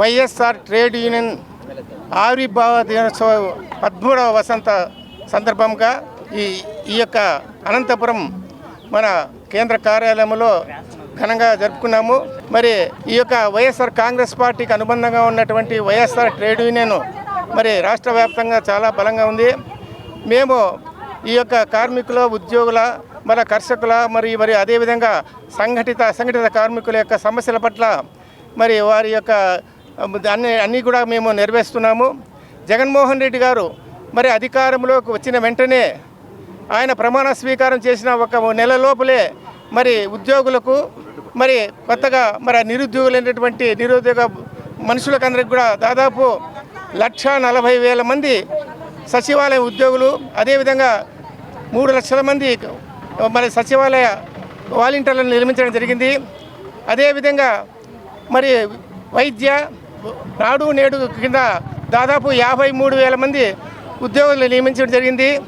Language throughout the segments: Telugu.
వైఎస్ఆర్ ట్రేడ్ యూనియన్ ఆవిర్భావ దినోత్సవ పద్మూడవ వసంత సందర్భంగా ఈ ఈ యొక్క అనంతపురం మన కేంద్ర కార్యాలయంలో ఘనంగా జరుపుకున్నాము. మరి ఈ యొక్క వైఎస్ఆర్ కాంగ్రెస్ పార్టీకి అనుబంధంగా ఉన్నటువంటి వైఎస్ఆర్ ట్రేడ్ యూనియన్ మరి రాష్ట్ర వ్యాప్తంగా చాలా బలంగా ఉంది. మేము ఈ యొక్క కార్మికుల ఉద్యోగుల మన కర్షకుల మరి మరి అదేవిధంగా సంఘటిత అసంఘటిత కార్మికుల యొక్క సమస్యల పట్ల మరి వారి యొక్క అన్ని అన్నీ కూడా మేము నెరవేరుస్తున్నాము. జగన్మోహన్ రెడ్డి గారు మరి అధికారంలోకి వచ్చిన వెంటనే ఆయన ప్రమాణ స్వీకారం చేసిన ఒక నెల లోపలే మరి ఉద్యోగులకు మరి కొత్తగా మరి నిరుద్యోగులైనటువంటి నిరుద్యోగ మనుషులకందరికి కూడా దాదాపు లక్ష నలభై వేల మంది సచివాలయ ఉద్యోగులు అదేవిధంగా మూడు లక్షల మంది మరి సచివాలయ వాలంటీర్లను నిర్మించడం జరిగింది. అదేవిధంగా మరి వైద్య నాడు నేడు కింద దాదాపు యాభై మూడు వేల మంది ఉద్యోగులు నియమించడం జరిగింది.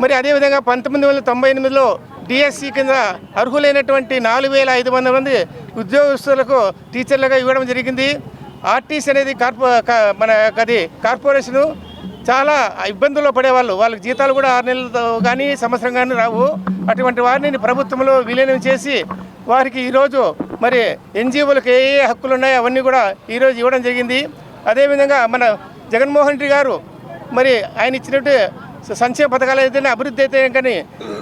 మరి అదేవిధంగా పంతొమ్మిది వందల తొంభై ఎనిమిదిలో డిఎస్సి కింద అర్హులైనటువంటి నాలుగు వేల ఐదు వందల మంది ఉద్యోగస్తులకు టీచర్లుగా ఇవ్వడం జరిగింది. ఆర్టీసీ అనేది కార్పొ కా- మన అది కార్పొరేషను చాలా ఇబ్బందుల్లో పడేవాళ్ళు. వాళ్ళకి జీతాలు కూడా ఆరు నెలలు కానీ సంవత్సరం కానీ రావు. అటువంటి వారిని ప్రభుత్వంలో విలీనం చేసి వారికి ఈరోజు మరి ఎన్జిఓలకు ఏ ఏ హక్కులు ఉన్నాయో అవన్నీ కూడా ఈరోజు ఇవ్వడం జరిగింది. అదేవిధంగా మన జగన్మోహన్ రెడ్డి గారు మరి ఆయన ఇచ్చినట్టు సంక్షేమ పథకాలు అయితేనే అభివృద్ధి అయితే కానీ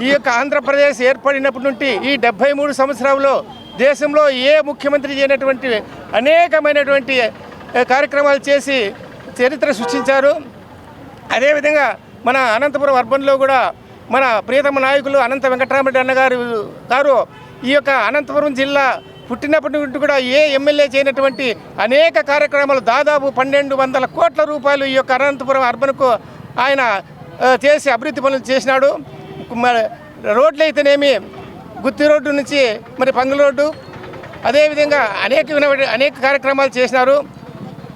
ఈ యొక్క ఆంధ్రప్రదేశ్ ఏర్పడినప్పటి నుండి ఈ డెబ్బై మూడు సంవత్సరాల్లో దేశంలో ఏ ముఖ్యమంత్రి చేయనటువంటి అనేకమైనటువంటి కార్యక్రమాలు చేసి చరిత్ర సృష్టించారు. అదేవిధంగా మన అనంతపురం అర్బన్లో కూడా మన ప్రియతమ నాయకులు అనంత వెంకటరామరెడ్డి అన్నగారు గారు ఈ యొక్క అనంతపురం జిల్లా పుట్టినప్పటి నుండి కూడా ఏ ఎమ్మెల్యే చేయనటువంటి అనేక కార్యక్రమాలు దాదాపు పన్నెండు వందల కోట్ల రూపాయలు ఈ యొక్క అనంతపురం అర్బన్కు ఆయన చేసి అభివృద్ధి పనులు చేసినాడు. మరి రోడ్లు అయితేనేమి గుత్తి రోడ్డు నుంచి మరి పంగుల రోడ్డు అదేవిధంగా అనేక విన- అనేక కార్యక్రమాలు చేసినారు.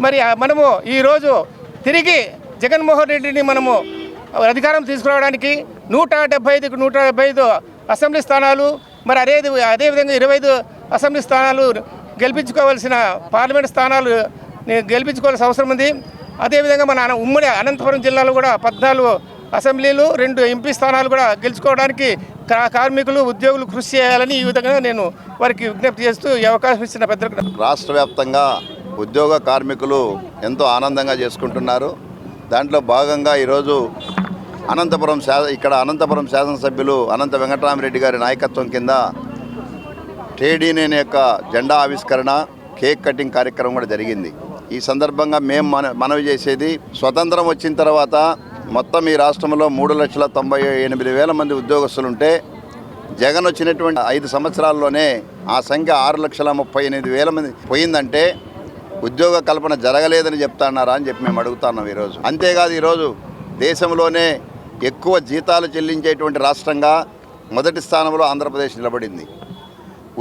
మరి మనము ఈరోజు తిరిగి జగన్మోహన్ రెడ్డిని మనము అధికారం తీసుకురావడానికి నూట డెబ్బై ఐదుకు నూట డెబ్బై ఐదు అసెంబ్లీ స్థానాలు మరి అదే అదేవిధంగా ఇరవై ఐదు అసెంబ్లీ స్థానాలు గెలిపించుకోవాల్సిన పార్లమెంట్ స్థానాలు గెలిపించుకోవాల్సిన అవసరం ఉంది. అదేవిధంగా మన ఉమ్మడి అనంతపురం జిల్లాలో కూడా పద్నాలుగు అసెంబ్లీలు రెండు ఎంపీ స్థానాలు కూడా గెలుచుకోవడానికి కా- కార్మికులు ఉద్యోగులు కృషి చేయాలని ఈ విధంగా నేను వారికి విజ్ఞప్తి చేస్తూ ఈ అవకాశం ఇచ్చిన పెద్దలకు రాష్ట్ర వ్యాప్తంగా ఉద్యోగ కార్మికులు ఎంతో ఆనందంగా చేసుకుంటున్నారు. దాంట్లో భాగంగా ఈరోజు అనంతపురం శా ఇక్కడ అనంతపురం శాసనసభ్యులు అనంత వెంకటరామరెడ్డి గారి నాయకత్వం కింద ట్రేడ్ యొక్క జెండా ఆవిష్కరణ కేక్ కటింగ్ కార్యక్రమం కూడా జరిగింది. ఈ సందర్భంగా మేము మన మనవి చేసేది స్వతంత్రం వచ్చిన తర్వాత మొత్తం ఈ రాష్ట్రంలో మూడు లక్షల తొంభై ఎనిమిది వేల మంది ఉద్యోగస్తులు ఉంటే జగన్ వచ్చినటువంటి ఐదు సంవత్సరాల్లోనే ఆ సంఖ్య ఆరు లక్షల ముప్పై ఎనిమిది వేల మంది పోయిందంటే ఉద్యోగ కల్పన జరగలేదని చెప్తున్నారా అని చెప్పి మేము అడుగుతున్నాం ఈరోజు. అంతేకాదు ఈరోజు దేశంలోనే ఎక్కువ జీతాలు చెల్లించేటువంటి రాష్ట్రంగా మొదటి స్థానంలో ఆంధ్రప్రదేశ్ నిలబడింది.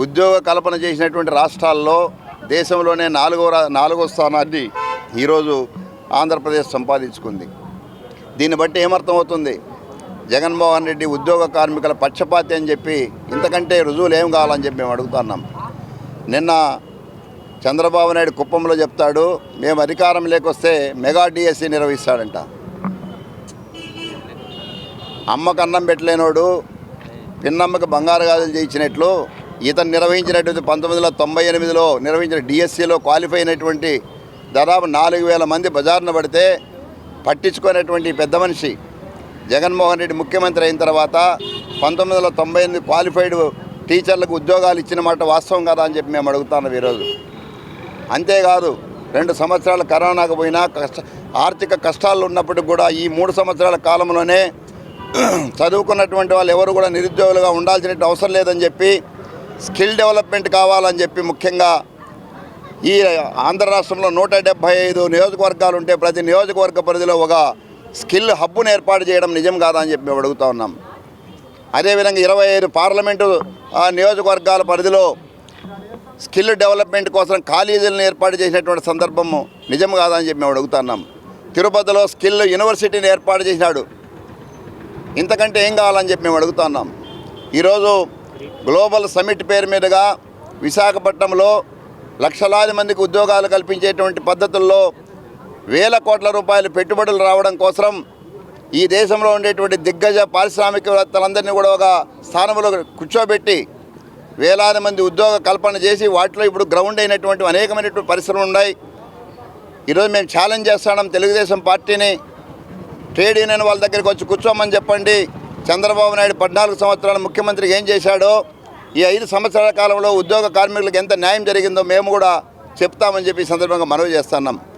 ఉద్యోగ కల్పన చేసినటువంటి రాష్ట్రాల్లో దేశంలోనే నాలుగో రా నాలుగో స్థానాన్ని ఈరోజు ఆంధ్రప్రదేశ్ సంపాదించుకుంది. దీన్ని బట్టి ఏమర్థమవుతుంది? జగన్మోహన్ రెడ్డి ఉద్యోగ కార్మికుల పక్షపాతి అని చెప్పి ఇంతకంటే రుజువులు ఏం కావాలని చెప్పి మేము అడుగుతున్నాం నిన్న చంద్రబాబు నాయుడు కుప్పంలో చెప్తాడు మేము అధికారం లేకొస్తే మెగా డిఎస్సి నిర్వహిస్తాడంట. అమ్మకు అన్నం పెట్టలేనోడు పిన్నమ్మకి బంగారు గాజులు చేయించినట్లు ఇతను నిర్వహించినటువంటి పంతొమ్మిది వందల తొంభై ఎనిమిదిలో నిర్వహించిన డిఎస్సిలో క్వాలిఫై అయినటువంటి దాదాపు నాలుగు వేల మంది బజారున పడితే పట్టించుకునేటువంటి పెద్ద మనిషి. జగన్మోహన్ రెడ్డి ముఖ్యమంత్రి అయిన తర్వాత పంతొమ్మిది వందల తొంభై ఎనిమిది క్వాలిఫైడ్ టీచర్లకు ఉద్యోగాలు ఇచ్చిన మాట వాస్తవం కదా అని చెప్పి మేము అడుగుతున్నాం ఈరోజు. అంతేకాదు రెండు సంవత్సరాల కరోనాకు పోయినా కష్ట ఆర్థిక కష్టాలు ఉన్నప్పటికి కూడా ఈ మూడు సంవత్సరాల కాలంలోనే చదువుకున్నటువంటి వాళ్ళు ఎవరు కూడా నిరుద్యోగులుగా ఉండాల్సిన అవసరం లేదని చెప్పి స్కిల్ డెవలప్మెంట్ కావాలని చెప్పి ముఖ్యంగా ఈ ఆంధ్ర రాష్ట్రంలో నూట డెబ్భై ఐదు నియోజకవర్గాలు ఉంటే ప్రతి నియోజకవర్గ పరిధిలో ఒక స్కిల్ హబ్బును ఏర్పాటు చేయడం నిజం కాదని చెప్పి మేము అడుగుతూ ఉన్నాం. అదేవిధంగా ఇరవై ఐదు పార్లమెంటు ఆ, నియోజకవర్గాల పరిధిలో స్కిల్ డెవలప్మెంట్ కోసం కాలేజీలను ఏర్పాటు చేసినటువంటి సందర్భము నిజం కాదని చెప్పి మేము అడుగుతున్నాం తిరుపతిలో స్కిల్ యూనివర్సిటీని ఏర్పాటు చేసినాడు ఇంతకంటే ఏం కావాలని చెప్పి మేము అడుగుతున్నాం ఈరోజు గ్లోబల్ సమిట్ పేరు మీదుగా విశాఖపట్నంలో లక్షలాది మందికి ఉద్యోగాలు కల్పించేటువంటి పద్ధతుల్లో వేల కోట్ల రూపాయలు పెట్టుబడులు రావడం కోసం ఈ దేశంలో ఉండేటువంటి దిగ్గజ పారిశ్రామికవేత్తలందరినీ కూడా ఒక స్థానంలో కూర్చోబెట్టి వేలాది మంది ఉద్యోగ కల్పన చేసి వాటిలో ఇప్పుడు గ్రౌండ్ అయినటువంటి అనేకమైనటువంటి పరిశ్రమలు ఉన్నాయి. ఈరోజు మేము ఛాలెంజ్ చేస్తున్నాం తెలుగుదేశం పార్టీని. ట్రేడ్ యూనియన్ వాళ్ళ దగ్గరికి వచ్చి కూర్చోమని చెప్పండి. చంద్రబాబు నాయుడు పద్నాలుగు సంవత్సరాల ముఖ్యమంత్రి ఏం చేశాడో ఈ ఐదు సంవత్సరాల కాలంలో ఉద్యోగ కార్మికులకు ఎంత న్యాయం జరిగిందో మేము కూడా చెప్తామని చెప్పి సందర్భంగా మనవి చేస్తున్నాం.